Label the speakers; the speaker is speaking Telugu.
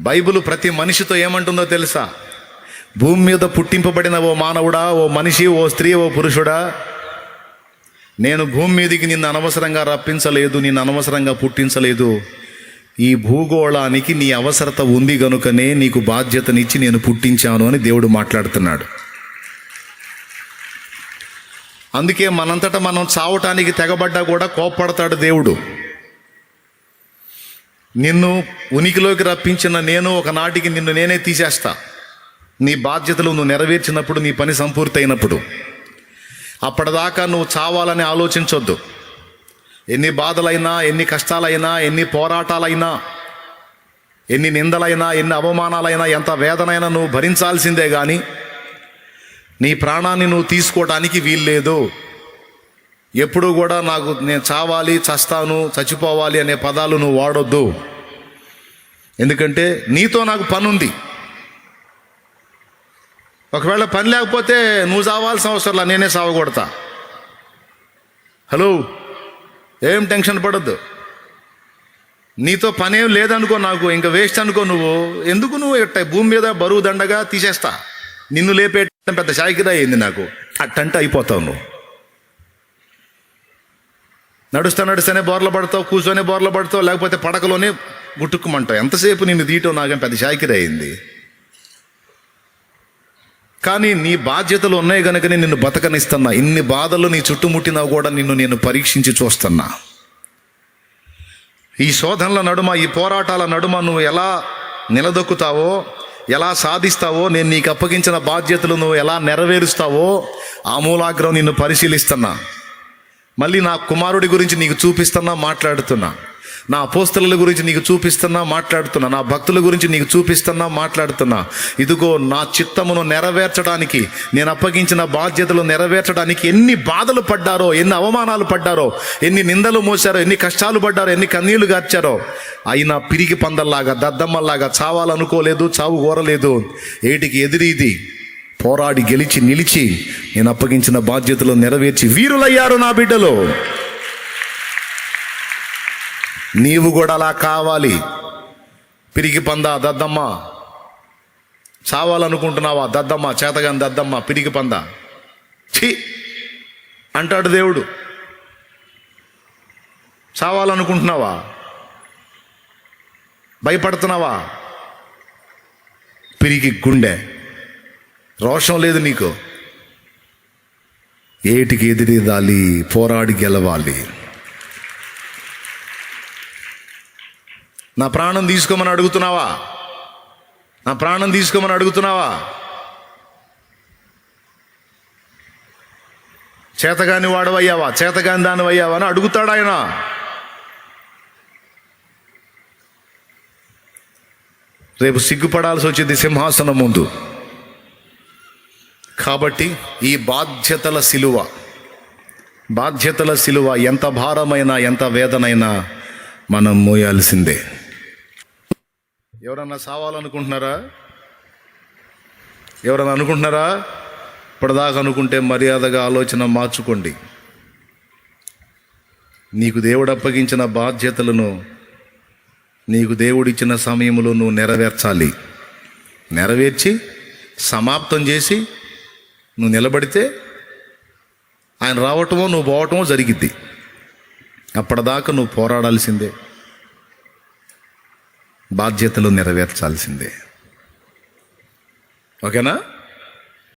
Speaker 1: బైబిల్ ప్రతి మనిషితో ఏమంటుందో తెలుసా? భూమి మీద పుట్టింపబడిన ఓ మానవుడా ఓ మనిషి ఓ స్త్రీ ఓ పురుషుడా? నేను భూమి మీదకి నిన్ను అనవసరంగా రప్పించలేదు నిన్ను అనవసరంగా పుట్టించలేదు. ఈ భూగోళానికి నీ అవసరత ఉంది గనుకనే నీకు బాధ్యతనిచ్చి నేను పుట్టించాను అని దేవుడు మాట్లాడుతున్నాడు. అందుకే మనంతటా మనం చావటానికి తెగబడ్డా కూడా కోప్పడతాడు దేవుడు. నిన్ను ఉనికిలోకి రప్పించిన నేను ఒకనాటికి నిన్ను నేనే తీసేస్తా. నీ బాధ్యతలు నువ్వు నెరవేర్చినప్పుడు నీ పని సంపూర్తయినప్పుడు. అప్పటిదాకా నువ్వు చావాలని ఆలోచించొద్దు. ఎన్ని బాధలైనా ఎన్ని కష్టాలైనా ఎన్ని పోరాటాలైనా ఎన్ని నిందలైనా ఎన్ని అవమానాలైనా ఎంత వేదనైనా నువ్వు భరించాల్సిందే కానీ నీ ప్రాణాన్ని నువ్వు తీసుకోవడానికి వీల్లేదు. ఎప్పుడు కూడా నాకు నేను చావాలి చస్తాను చచ్చిపోవాలి అనే పదాలు నువ్వు వాడొద్దు. ఎందుకంటే నీతో నాకు పని ఉంది ఒకవేళ పని లేకపోతే నువ్వు చావాల్సిన అవసరంలా నేనే సావగొడతా హలో? ఏం టెన్షన్ పడద్దు. నీతో పనేం లేదనుకో నాకు ఇంకా వేస్ట్ అనుకో నువ్వు. ఎందుకు నువ్వు ఇట్ట భూమి మీద బరువు దండగా తీసేస్తా? నిన్ను లేపే పెద్ద షాకిరా అయింది నాకు. అట్టంటే అయిపోతావు నువ్వు. నడుస్తా నడుస్తూనే బోర్లు పడతావు కూర్చొని బోర్లు పడతావు లేకపోతే పడకలోనే గుట్టుకుమంటావు ఎంతసేపు నిన్ను తీయటం నాకేం పెద్ద షాకిరి అయింది. కానీ నీ బాధ్యతలు ఉన్నాయి కనుకనే నిన్ను బతకనిస్తున్నా. ఇన్ని బాధలు నీ చుట్టుముట్టినా కూడా నిన్ను నేను పరీక్షించి చూస్తున్నా. ఈ శోధనల నడుమ ఈ పోరాటాల నడుమ నువ్వు ఎలా నిలదొక్కుతావో ఎలా సాధిస్తావో నేను నీకు అప్పగించిన బాధ్యతలు నువ్వు ఎలా నెరవేరుస్తావో ఆమూలాగ్రం నిన్ను పరిశీలిస్తున్నా. మళ్ళీ నా కుమారుడి గురించి నీకు చూపిస్తున్నా మాట్లాడుతున్నా. నా అపోస్తల గురించి నీకు చూపిస్తున్నా మాట్లాడుతున్నా. నా భక్తుల గురించి నీకు చూపిస్తున్నా మాట్లాడుతున్నా. ఇదిగో నా చిత్తమును నెరవేర్చడానికి నేను అప్పగించిన బాధ్యతలు నెరవేర్చడానికి ఎన్ని బాధలు పడ్డారో ఎన్ని అవమానాలు పడ్డారో ఎన్ని నిందలు మోసారో ఎన్ని కష్టాలు పడ్డారో ఎన్ని కన్నీళ్ళు గార్చారో. అయినా పిరిగి పందల్లాగా దద్దమ్మల్లాగా చావాలనుకోలేదు చావు కోరలేదు. ఏటికి ఎదిరిది? పోరాడి గెలిచి నిలిచి నేను అప్పగించిన బాధ్యతలు నెరవేర్చి వీరులయ్యారు నా బిడ్డలు. నీవు కూడా అలా కావాలి. పిరిగి పంద దద్దమ్మ. చావాలనుకుంటున్నావా దద్దమ్మ? చేతగాని దద్దమ్మ పిరిగి పంద? ఛీ! అంటాడు దేవుడు. చావాలనుకుంటున్నావా? భయపడుతున్నావా? పిరిగి గుండె. రోషం లేదు నీకు? ఏటికి ఎదిరేదాలి పోరాడి గెలవాలి. నా ప్రాణం తీసుకోమని అడుగుతున్నావా? నా ప్రాణం తీసుకోమని అడుగుతున్నావా? చేతగాని వాడవయ్యావా? చేతగాని దానివయ్యావా అని అడుగుతాడు ఆయన. రేపు సిగ్గుపడాల్సి వచ్చింది సింహాసనం ముందు. కాబట్టి ఈ బాధ్యతల సిలువ బాధ్యతల సిలువ ఎంత భారమైనా ఎంత వేదనైనా మనం మోయాల్సిందే. ఎవరన్నా సావాలనుకుంటున్నారా? ఎవరన్నా అనుకుంటున్నారా? ఇప్పటిదాకా అనుకుంటే మర్యాదగా ఆలోచన మార్చుకోండి. నీకు దేవుడు అప్పగించిన బాధ్యతలను నీకు దేవుడిచ్చిన సమయంలో నువ్వు నెరవేర్చాలి. నెరవేర్చి సమాప్తం చేసి నువ్వు నిలబడితే ఆయన రావటమో నువ్వు పోవటమో జరిగిద్ది. అప్పటిదాకా నువ్వు పోరాడాల్సిందే. బాధ్యతలు నెరవేర్చాల్సిందే. ఓకేనా?